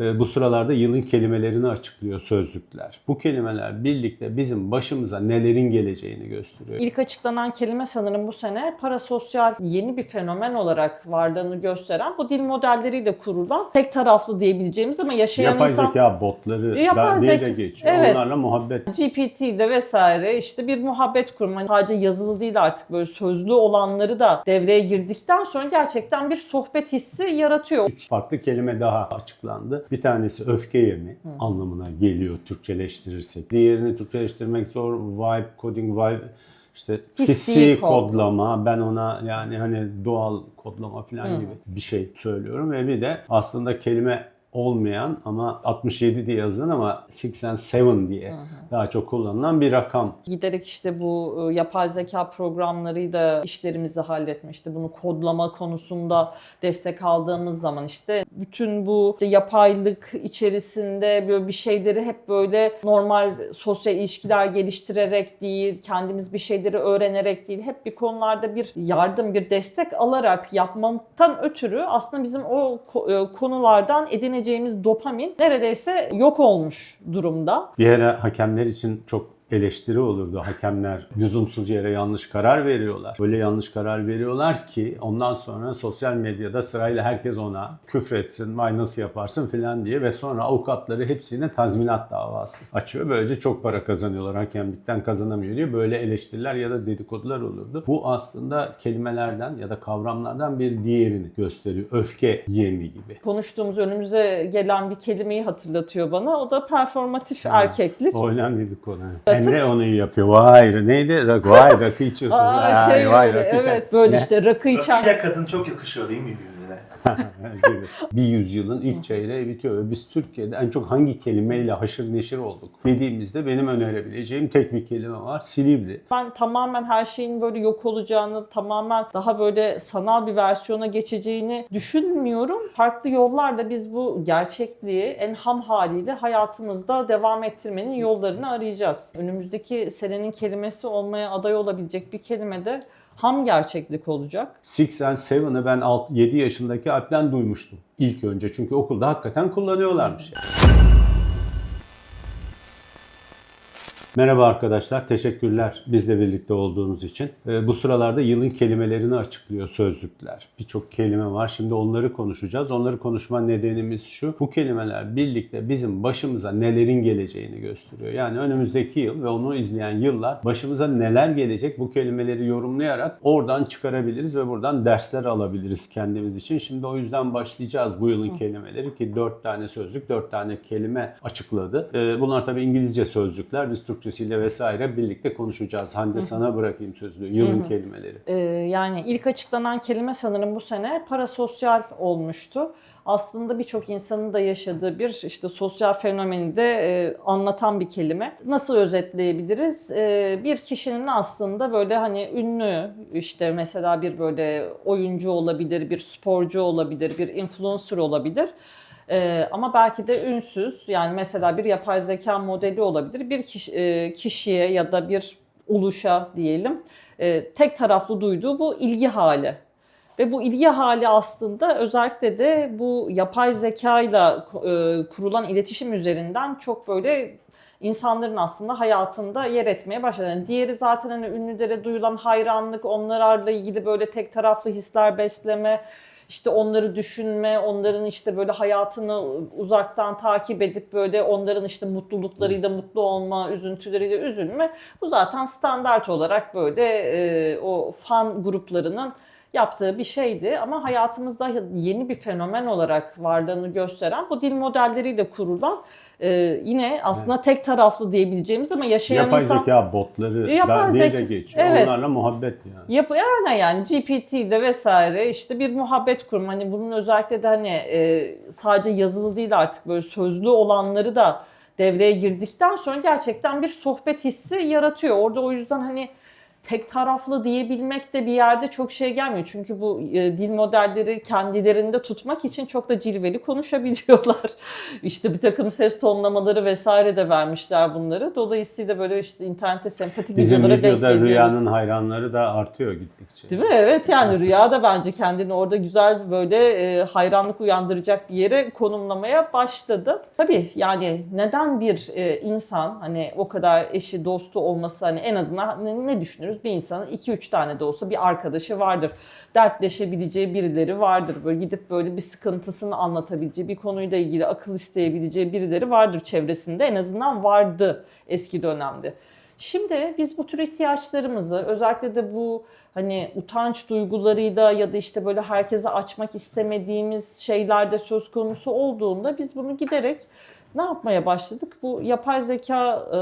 E, Bu sıralarda yılın kelimelerini açıklıyor sözlükler. Bu kelimeler birlikte bizim başımıza nelerin geleceğini gösteriyor. İlk açıklanan kelime sanırım bu sene parasosyal yeni bir fenomen olarak varlığını gösteren bu dil modelleriyle kurulan tek taraflı diyebileceğimiz ama yaşayan Yapay insan zeka botları Yapay zeka- geçiyor. Evet. Onlarla muhabbet. GPT'de vesaire işte bir muhabbet kurma. Sadece yazılı değil artık böyle sözlü olanları da devreye girdikten sonra gerçekten bir sohbet hissi yaratıyor. Üç farklı kelime daha açıklandı. Bir tanesi öfke yemi anlamına geliyor Türkçeleştirirsek. Diğerini Türkçeleştirmek zor. Vibe, coding, vibe işte Hissi hissi, kod. kodlama. Ben ona yani hani doğal kodlama falan Hı. gibi bir şey söylüyorum ve bir de aslında kelime olmayan ama 67 diye yazılan ama 87 diye daha çok kullanılan bir rakam. Giderek işte bu e, yapay zeka programlarıyla işlerimizi halletmişti. Bunu kodlama konusunda destek aldığımız zaman işte bütün bu işte yapaylık içerisinde böyle bir şeyleri hep böyle normal sosyal ilişkiler geliştirerek değil, kendimiz bir şeyleri öğrenerek değil, hep bir konularda bir yardım, bir destek alarak yapmaktan ötürü aslında bizim o e, konulardan edineceğimiz dopamin neredeyse yok olmuş durumda. Bir ara hakemler için çok eleştiri olurdu. Hakemler lüzumsuz yere yanlış karar veriyorlar. Böyle yanlış karar veriyorlar ki ondan sonra sosyal medyada sırayla herkes ona küfretsin, vay nasıl yaparsın filan diye ve sonra avukatları hepsine tazminat davası açıyor. Böylece çok para kazanıyorlar. Hakemlikten kazanamıyor diye böyle eleştiriler ya da dedikodular olurdu. Bu aslında kelimelerden ya da kavramlardan bir diğerini gösteriyor. Öfke yemi gibi. konuştuğumuz önümüze gelen bir kelimeyi hatırlatıyor bana. O da performatif Ha, erkeklik. O önemli bir konu. Emre onu yapıyor. Vay neydi? Rak, vay rakı içiyorsun. Aa, vay, şey vay, böyle, rakı evet böyle Ne? işte rakı içen Rakıyla kadın çok yakışıyor değil mi. bir yüzyılın ilk çeyreği bitiyor. Ve biz Türkiye'de en çok hangi kelimeyle haşır neşir olduk dediğimizde benim önerebileceğim tek bir kelime var. Silivri. ben tamamen her şeyin böyle yok olacağını, tamamen daha böyle sanal bir versiyona geçeceğini düşünmüyorum. Farklı yollarla biz bu gerçekliği en ham haliyle hayatımızda devam ettirmenin yollarını arayacağız. Önümüzdeki senenin kelimesi olmaya aday olabilecek bir kelime de ham gerçeklik olacak. Six and Seven'ı ben 7 yaşındaki Alp'ten duymuştum ilk önce. Çünkü okulda hakikaten kullanıyorlarmış. Yani. Merhaba arkadaşlar, teşekkürler bizle birlikte olduğunuz için. Ee, Bu sıralarda yılın kelimelerini açıklıyor sözlükler. Birçok kelime var, şimdi onları konuşacağız. Onları konuşma nedenimiz şu, bu kelimeler birlikte bizim başımıza nelerin geleceğini gösteriyor. Yani önümüzdeki yıl ve onu izleyen yıllar başımıza neler gelecek bu kelimeleri yorumlayarak oradan çıkarabiliriz ve buradan dersler alabiliriz kendimiz için. Şimdi o yüzden başlayacağız bu yılın kelimeleri ki 4 tane sözlük, 4 tane kelime açıkladı. Ee, Bunlar tabii İngilizce sözlükler. Biz Türkçesiyle vesaire birlikte konuşacağız. Hande sana bırakayım sözlüğü. Yılın kelimeleri. Ee, yani ilk açıklanan kelime sanırım bu sene parasosyal olmuştu. Aslında birçok insanın da yaşadığı bir işte sosyal fenomeni de e, anlatan bir kelime. Nasıl özetleyebiliriz? Ee, bir kişinin aslında böyle hani ünlü işte mesela bir böyle oyuncu olabilir, bir sporcu olabilir, bir influencer olabilir. Ee, ama belki de ünsüz yani mesela bir yapay zeka modeli olabilir. Bir kişi, e, kişiye ya da bir oluşa diyelim e, tek taraflı duyduğu bu ilgi hali. Ve bu ilgi hali aslında özellikle de bu yapay zekayla e, kurulan iletişim üzerinden çok böyle insanların aslında hayatında yer etmeye başladı. Yani diğeri zaten hani ünlülere duyulan hayranlık, onlarla ilgili böyle tek taraflı hisler besleme, işte onları düşünme, onların işte böyle hayatını uzaktan takip edip böyle onların işte mutluluklarıyla mutlu olma, üzüntüleriyle üzülme. Bu zaten standart olarak böyle e, o fan gruplarının yaptığı bir şeydi ama hayatımızda yeni bir fenomen olarak varlığını gösteren bu dil modelleriyle kurulan e, yine aslında tek taraflı diyebileceğimiz ama yaşayan Yapay insan zeka botları Yapay diye de geçiyor. Evet. Onlarla muhabbet yani. Yap yani yani GPT'de vesaire işte bir muhabbet kurma. Hani bunun özellikle de hani e, sadece yazılı değil artık böyle sözlü olanları da devreye girdikten sonra gerçekten bir sohbet hissi yaratıyor. Orada o yüzden hani tek taraflı diyebilmek de bir yerde çok şey gelmiyor. Çünkü bu e, dil modelleri kendilerinde tutmak için çok da cilveli konuşabiliyorlar. işte bir takım ses tonlamaları vesaire de vermişler bunları. Dolayısıyla böyle işte internette sempatik Bizim videolara denk geliyoruz. Rüya'nın hayranları da artıyor gittikçe. Değil mi? Evet yani Rüya da bence kendini orada güzel böyle e, hayranlık uyandıracak bir yere konumlamaya başladı. Tabii yani neden bir e, insan hani o kadar eşi dostu olması hani en azından ne, ne düşünürüz? Bir insanın 2-3 tane de olsa bir arkadaşı vardır. Dertleşebileceği birileri vardır. Böyle gidip böyle bir sıkıntısını anlatabileceği, bir konuyla ilgili akıl isteyebileceği birileri vardır çevresinde. En azından vardı eski dönemde. Şimdi biz bu tür ihtiyaçlarımızı özellikle de bu hani utanç duygularıyla ya da işte böyle herkese açmak istemediğimiz şeylerde söz konusu olduğunda biz bunu giderek ne yapmaya başladık? Bu yapay zeka e,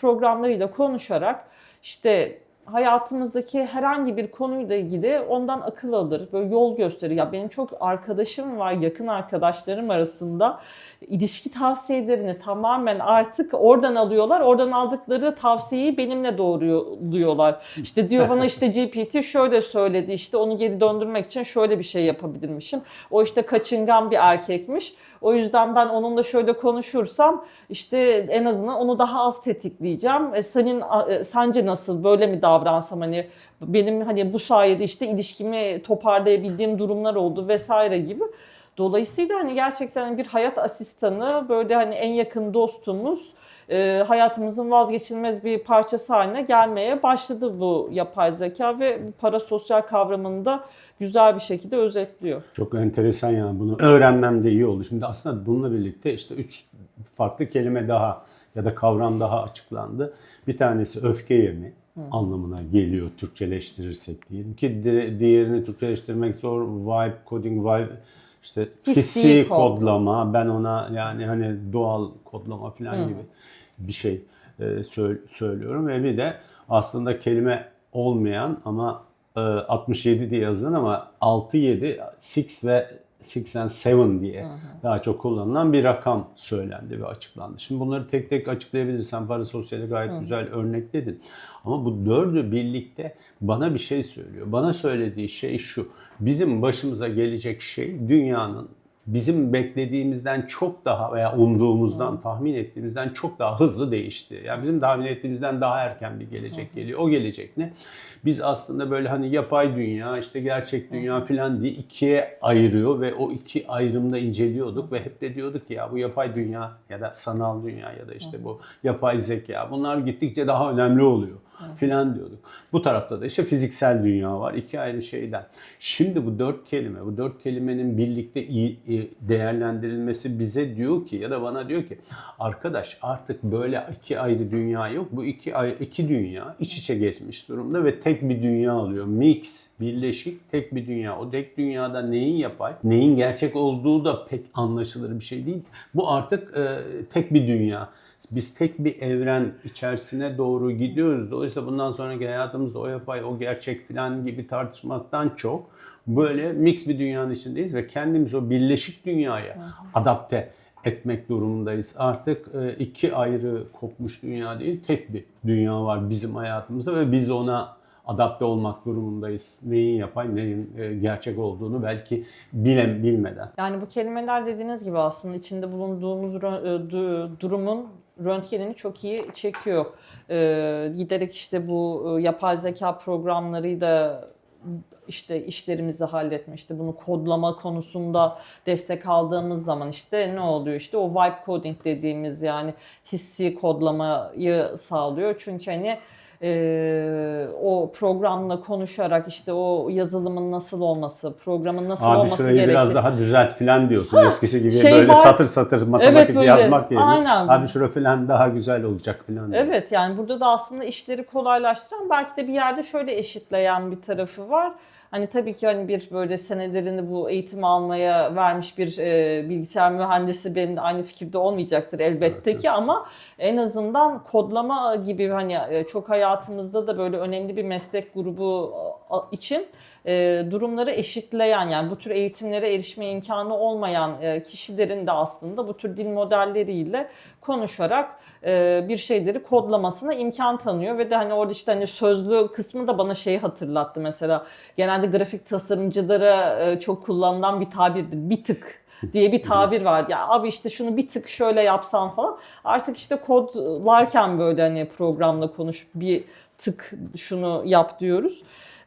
programlarıyla konuşarak işte hayatımızdaki herhangi bir konuyla ilgili ondan akıl alır, böyle yol gösterir. Ya benim çok arkadaşım var, yakın arkadaşlarım arasında ilişki tavsiyelerini tamamen artık oradan alıyorlar. Oradan aldıkları tavsiyeyi benimle doğruluyorlar. İşte diyor bana işte GPT şöyle söyledi, işte onu geri döndürmek için şöyle bir şey yapabilirmişim. O işte kaçıngan bir erkekmiş. O yüzden ben onunla şöyle konuşursam işte en azından onu daha az tetikleyeceğim. E, senin e, sence nasıl böyle mi davransam hani benim hani bu sayede işte ilişkimi toparlayabildiğim durumlar oldu vesaire gibi. Dolayısıyla hani gerçekten bir hayat asistanı böyle hani en yakın dostumuz e, hayatımızın vazgeçilmez bir parçası haline gelmeye başladı bu yapay zeka ve parasosyal kavramını da güzel bir şekilde özetliyor. Çok enteresan yani bunu öğrenmem de iyi oldu. Şimdi aslında bununla birlikte işte üç farklı kelime daha ya da kavram daha açıklandı. Bir tanesi öfke yemi anlamına geliyor Türkçeleştirirsek diyelim ki di- diğerini Türkçeleştirmek zor. Vibe coding, vibe işte Hissi hissi, kod. kodlama. Ben ona yani hani doğal kodlama falan Hı. gibi bir şey e, sö- söylüyorum ve bir de aslında kelime olmayan ama e, 67 diye yazılan ama 6 7 6 ve 6 and 7 diye daha çok kullanılan bir rakam söylendi ve açıklandı. Şimdi bunları tek tek açıklayabilirsen parasosyali gayet güzel örnekledin. Ama bu dördü birlikte bana bir şey söylüyor. Bana söylediği şey şu. Bizim başımıza gelecek şey dünyanın bizim beklediğimizden çok daha veya umduğumuzdan, tahmin ettiğimizden çok daha hızlı değişti. Yani bizim tahmin ettiğimizden daha erken bir gelecek geliyor. O gelecek ne? Biz aslında böyle hani yapay dünya, işte gerçek dünya falan diye ikiye ayırıyor ve o iki ayrımda inceliyorduk ve hep de diyorduk ki ya bu yapay dünya ya da sanal dünya ya da işte bu yapay zeka bunlar gittikçe daha önemli oluyor filan diyorduk. Bu tarafta da işte fiziksel dünya var. iki ayrı şeyden. Şimdi bu dört kelime, bu dört kelimenin birlikte iyi değerlendirilmesi bize diyor ki ya da bana diyor ki arkadaş artık böyle iki ayrı dünya yok. Bu iki iki dünya iç içe geçmiş durumda ve tek bir dünya oluyor. Mix, birleşik tek bir dünya. O tek dünyada neyin yapay, neyin gerçek olduğu da pek anlaşılır bir şey değil. Bu artık e, tek bir dünya. Biz tek bir evren içerisine doğru gidiyoruz. Dolayısıyla bundan sonraki hayatımızda o yapay, o gerçek falan gibi tartışmaktan çok böyle mix bir dünyanın içindeyiz ve kendimizi o birleşik dünyaya adapte etmek durumundayız. Artık e, iki ayrı kopmuş dünya değil, tek bir dünya var bizim hayatımızda ve biz ona adapte olmak durumundayız. Neyin yapay, neyin e, gerçek olduğunu belki bilen bilmeden. Yani bu kelimeler dediğiniz gibi aslında içinde bulunduğumuz e, du- durumun röntgenini çok iyi çekiyor. Ee, giderek işte bu e, yapay zeka programlarıyla işte işlerimizi halletme, işte bunu kodlama konusunda destek aldığımız zaman işte ne oluyor işte o vibe coding dediğimiz yani hissi kodlamayı sağlıyor. Çünkü hani e, o programla konuşarak işte o yazılımın nasıl olması, programın nasıl Abi olması şurayı gerektiği. biraz daha düzelt filan diyorsun. Eskisi gibi şey böyle var- satır satır matematik böyle. yazmak yerine. Aynen. Abi şura filan daha güzel olacak filan. Evet yani burada da aslında işleri kolaylaştıran belki de bir yerde şöyle eşitleyen bir tarafı var. Hani tabii ki hani bir böyle senelerini bu eğitim almaya vermiş bir e, bilgisayar mühendisi benim de aynı fikirde olmayacaktır elbette Evet, ki ama en azından kodlama gibi hani e, çok hayatımızda da böyle önemli bir meslek grubu için e, durumları eşitleyen yani bu tür eğitimlere erişme imkanı olmayan e, kişilerin de aslında bu tür dil modelleriyle konuşarak e, bir şeyleri kodlamasına imkan tanıyor ve de hani orada işte hani sözlü kısmı da bana şeyi hatırlattı mesela genelde grafik tasarımcılara e, çok kullanılan bir tabirdir bir tık diye bir tabir var. Ya abi işte şunu bir tık şöyle yapsam falan. Artık işte kodlarken böyle hani programla konuş bir tık şunu yap diyoruz.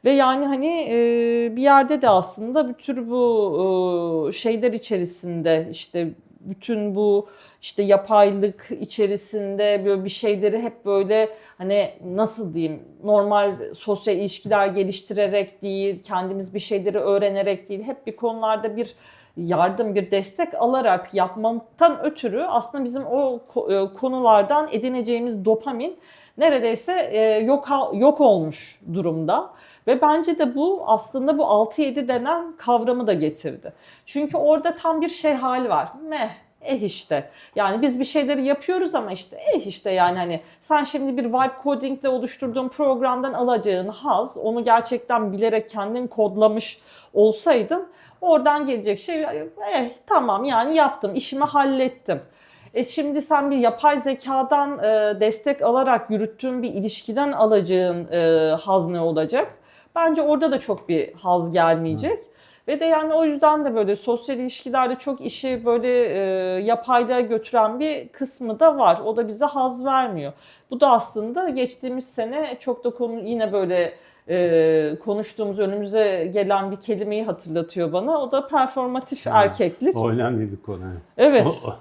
Ve yani hani e, bir yerde de aslında bir tür bu e, şeyler içerisinde işte bütün bu işte yapaylık içerisinde böyle bir şeyleri hep böyle hani nasıl diyeyim normal sosyal ilişkiler geliştirerek değil, kendimiz bir şeyleri öğrenerek değil, hep bir konularda bir yardım, bir destek alarak yapmaktan ötürü aslında bizim o e, konulardan edineceğimiz dopamin neredeyse e, yok yok olmuş durumda. Ve bence de bu aslında bu 6-7 denen kavramı da getirdi. Çünkü orada tam bir şey hali var. Meh, eh işte. Yani biz bir şeyleri yapıyoruz ama işte eh işte yani hani sen şimdi bir vibe coding ile oluşturduğun programdan alacağın haz onu gerçekten bilerek kendin kodlamış olsaydın oradan gelecek şey eh tamam yani yaptım işimi hallettim. E şimdi sen bir yapay zekadan e, destek alarak yürüttüğün bir ilişkiden alacağın e, haz ne olacak? Bence orada da çok bir haz gelmeyecek. Ve de yani o yüzden de böyle sosyal ilişkilerde çok işi böyle e, yapaylığa götüren bir kısmı da var. O da bize haz vermiyor. Bu da aslında geçtiğimiz sene çok da konu yine böyle e, konuştuğumuz önümüze gelen bir kelimeyi hatırlatıyor bana. O da performatif Ha, erkeklik. O önemli bir konu. Evet. O- o-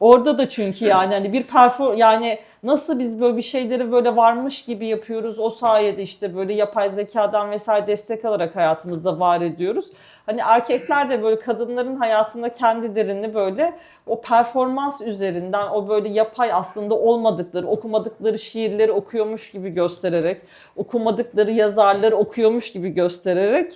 Orada da çünkü yani hani bir perfor yani nasıl biz böyle bir şeyleri böyle varmış gibi yapıyoruz o sayede işte böyle yapay zekadan vesaire destek alarak hayatımızda var ediyoruz. Hani erkekler de böyle kadınların hayatında kendilerini böyle o performans üzerinden o böyle yapay aslında olmadıkları, okumadıkları şiirleri okuyormuş gibi göstererek, okumadıkları yazarları okuyormuş gibi göstererek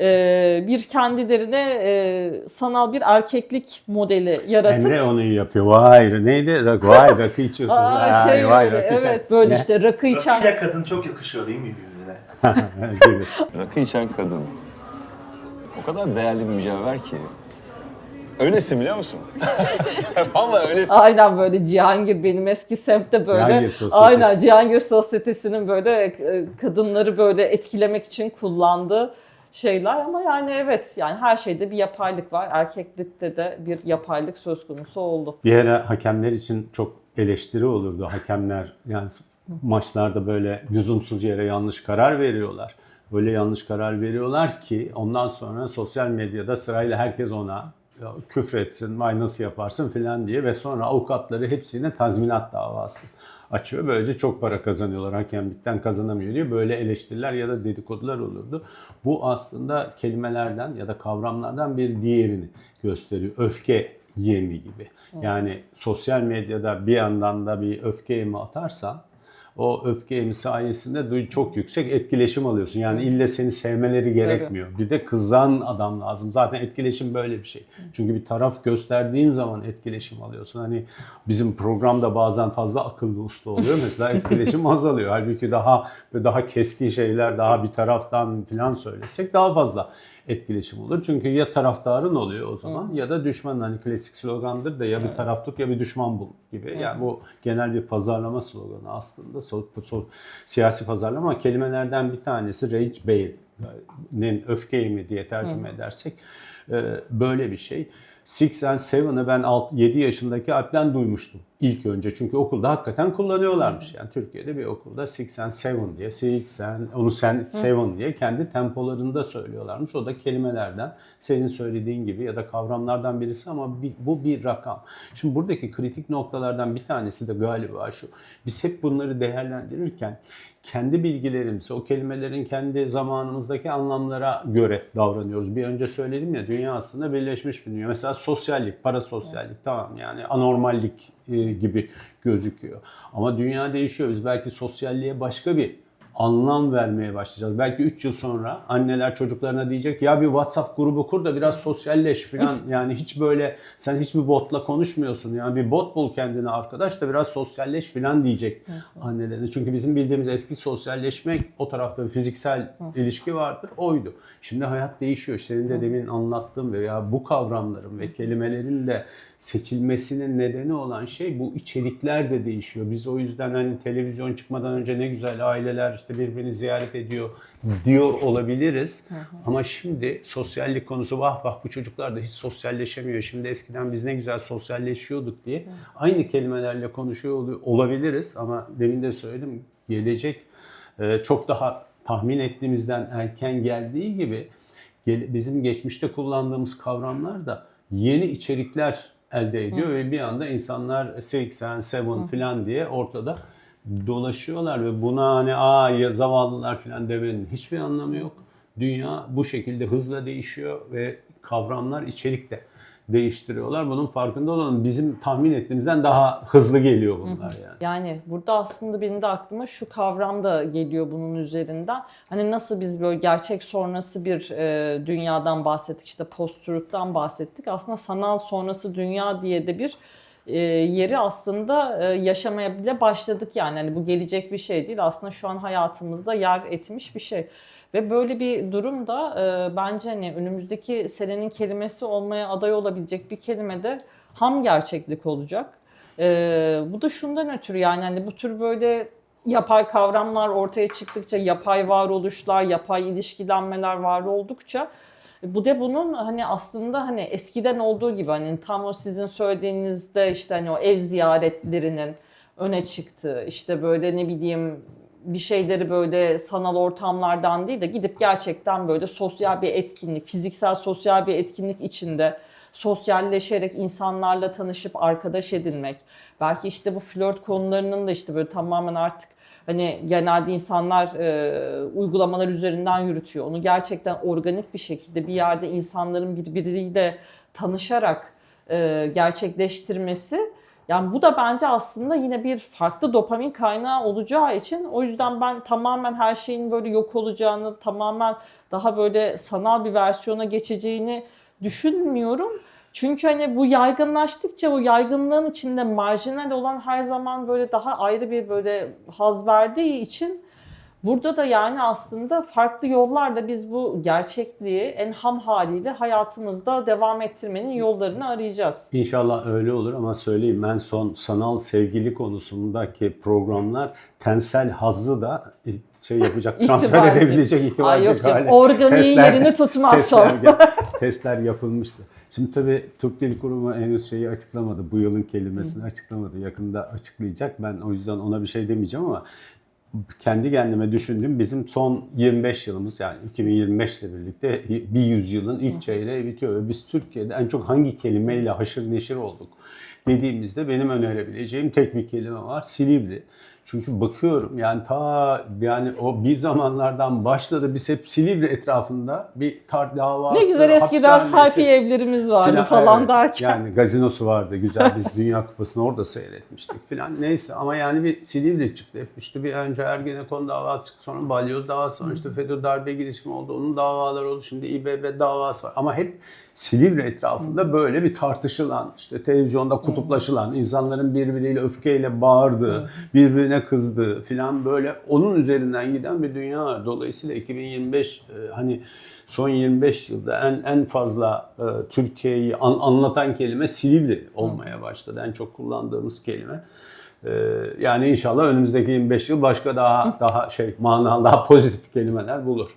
e, bir kendilerine e, sanal bir erkeklik modeli yaratıp Emre onu iyi yapıyor. Vay neydi? Rak, vay rakı içiyorsun. Aa, vay, şey vay, böyle, rakı içen- evet böyle Ne? işte rakı içen Rakıyla kadın çok yakışıyor değil mi birbirine? Rakı içen kadın. O kadar değerli bir mücevher ki. Öylesin biliyor musun? Vallahi öylesin. Aynen böyle Cihangir benim eski semtte böyle. Cihangir Sosyetesi. aynen Cihangir Sosyetesi'nin böyle e, kadınları böyle etkilemek için kullandığı şeyler ama yani evet yani her şeyde bir yapaylık var. Erkeklikte de bir yapaylık söz konusu oldu. Bir ara hakemler için çok eleştiri olurdu. Hakemler yani maçlarda böyle lüzumsuz yere yanlış karar veriyorlar. Böyle yanlış karar veriyorlar ki ondan sonra sosyal medyada sırayla herkes ona küfretsin, vay nasıl yaparsın filan diye ve sonra avukatları hepsine tazminat davası açıyor. Böylece çok para kazanıyorlar. Hakemlikten kazanamıyor diye böyle eleştiriler ya da dedikodular olurdu. Bu aslında kelimelerden ya da kavramlardan bir diğerini gösteriyor. Öfke yemi gibi. Yani sosyal medyada bir yandan da bir öfke yemi atarsan o öfke yemi sayesinde çok yüksek etkileşim alıyorsun. Yani ille seni sevmeleri gerekmiyor. Bir de kızan adam lazım. Zaten etkileşim böyle bir şey. Çünkü bir taraf gösterdiğin zaman etkileşim alıyorsun. Hani bizim programda bazen fazla akıllı usta oluyor. Mesela etkileşim azalıyor. Halbuki daha daha keskin şeyler, daha bir taraftan falan söylesek daha fazla etkileşim olur. Çünkü ya taraftarın oluyor o zaman ya da düşman hani klasik slogandır da ya bir taraf tut ya bir düşman bul gibi. Yani bu genel bir pazarlama sloganı aslında. So, so- siyasi pazarlama ama kelimelerden bir tanesi rage bait'nin öfke mi diye tercüme edersek e, böyle bir şey. Six and Seven'ı ben 7 yaşındaki Alp'ten duymuştum ilk önce. Çünkü okulda hakikaten kullanıyorlarmış. Yani Türkiye'de bir okulda Six and Seven diye, Six and, onu sen Seven diye kendi tempolarında söylüyorlarmış. O da kelimelerden senin söylediğin gibi ya da kavramlardan birisi ama bir- bu bir rakam. Şimdi buradaki kritik noktalardan bir tanesi de galiba şu. Biz hep bunları değerlendirirken kendi bilgilerimizi, o kelimelerin kendi zamanımızdaki anlamlara göre davranıyoruz. Bir önce söyledim ya dünya aslında birleşmiş bir dünya. Mesela sosyallik, parasosyallik tamam yani anormallik e, gibi gözüküyor. Ama dünya değişiyor. Biz belki sosyalliğe başka bir anlam vermeye başlayacağız. Belki 3 yıl sonra anneler çocuklarına diyecek ya bir WhatsApp grubu kur da biraz sosyalleş falan. yani hiç böyle sen hiçbir botla konuşmuyorsun. Yani bir bot bul kendine arkadaş da biraz sosyalleş falan diyecek annelerine. Çünkü bizim bildiğimiz eski sosyalleşmek o tarafta bir fiziksel ilişki vardır. Oydu. Şimdi hayat değişiyor. Senin de demin anlattığım veya bu kavramların ve kelimelerin de seçilmesinin nedeni olan şey bu içerikler de değişiyor. Biz o yüzden hani televizyon çıkmadan önce ne güzel aileler işte birbirini ziyaret ediyor diyor olabiliriz. Ama şimdi sosyallik konusu vah vah bu çocuklar da hiç sosyalleşemiyor. Şimdi eskiden biz ne güzel sosyalleşiyorduk diye aynı kelimelerle konuşuyor ol- olabiliriz. Ama demin de söyledim gelecek e, çok daha tahmin ettiğimizden erken geldiği gibi bizim geçmişte kullandığımız kavramlar da yeni içerikler elde ediyor ve bir anda insanlar 80, 7 falan diye ortada dolaşıyorlar ve buna hani aa ya zavallılar falan demenin hiçbir anlamı yok. Dünya bu şekilde hızla değişiyor ve kavramlar içerik de değiştiriyorlar. Bunun farkında olalım. Bizim tahmin ettiğimizden daha hızlı geliyor bunlar yani. Yani burada aslında benim de aklıma şu kavram da geliyor bunun üzerinden. Hani nasıl biz böyle gerçek sonrası bir e, dünyadan bahsettik, işte post-truth'tan bahsettik. Aslında sanal sonrası dünya diye de bir e, yeri aslında e, yaşamaya bile başladık yani. Hani bu gelecek bir şey değil. Aslında şu an hayatımızda yer etmiş bir şey. Ve böyle bir durumda e, bence hani önümüzdeki senenin kelimesi olmaya aday olabilecek bir kelime de ham gerçeklik olacak. Ee, bu da şundan ötürü yani hani bu tür böyle yapay kavramlar ortaya çıktıkça, yapay varoluşlar, yapay ilişkilenmeler var oldukça bu da bunun hani aslında hani eskiden olduğu gibi hani tam o sizin söylediğinizde işte hani o ev ziyaretlerinin öne çıktığı işte böyle ne bileyim bir şeyleri böyle sanal ortamlardan değil de gidip gerçekten böyle sosyal bir etkinlik, fiziksel sosyal bir etkinlik içinde sosyalleşerek insanlarla tanışıp arkadaş edinmek. Belki işte bu flört konularının da işte böyle tamamen artık hani genelde insanlar e, uygulamalar üzerinden yürütüyor. Onu gerçekten organik bir şekilde bir yerde insanların birbiriyle tanışarak e, gerçekleştirmesi yani bu da bence aslında yine bir farklı dopamin kaynağı olacağı için o yüzden ben tamamen her şeyin böyle yok olacağını, tamamen daha böyle sanal bir versiyona geçeceğini düşünmüyorum. Çünkü hani bu yaygınlaştıkça bu yaygınlığın içinde marjinal olan her zaman böyle daha ayrı bir böyle haz verdiği için burada da yani aslında farklı yollarla biz bu gerçekliği en ham haliyle hayatımızda devam ettirmenin yollarını arayacağız. İnşallah öyle olur ama söyleyeyim ben son sanal sevgili konusundaki programlar tensel hazzı da şey yapacak, transfer edebilecek ihtimal Ay yok canım organiğin yerini tutmaz testler, sonra. testler yapılmıştı. Şimdi tabii Türk Dil Kurumu henüz şeyi açıklamadı. Bu yılın kelimesini açıklamadı. Yakında açıklayacak. Ben o yüzden ona bir şey demeyeceğim ama kendi kendime düşündüm. Bizim son 25 yılımız yani 2025 ile birlikte bir yüzyılın ilk çeyreği bitiyor. Ve biz Türkiye'de en çok hangi kelimeyle haşır neşir olduk dediğimizde benim önerebileceğim tek bir kelime var. Silivri. Çünkü bakıyorum yani ta yani o bir zamanlardan başladı. Biz hep Silivri etrafında bir tar davası. Ne güzel eskiden sayfi evlerimiz vardı filan, falan evet. derken. Yani gazinosu vardı güzel. Biz Dünya Kupası'nı orada seyretmiştik filan. Neyse ama yani bir Silivri çıktı. Hep işte bir önce Ergenekon davası çıktı sonra Balyoz davası sonra işte FETÖ darbe girişimi oldu onun davaları oldu. Şimdi İBB davası var. Ama hep Silivri etrafında böyle bir tartışılan işte televizyonda kutuplaşılan insanların birbiriyle öfkeyle bağırdığı birbirine kızdığı filan böyle onun üzerinden giden bir dünya var. Dolayısıyla 2025 e, hani son 25 yılda en en fazla e, Türkiye'yi an- anlatan kelime Silivri olmaya başladı. En çok kullandığımız kelime. E, yani inşallah önümüzdeki 25 yıl başka daha daha şey manalı, daha pozitif kelimeler bulur.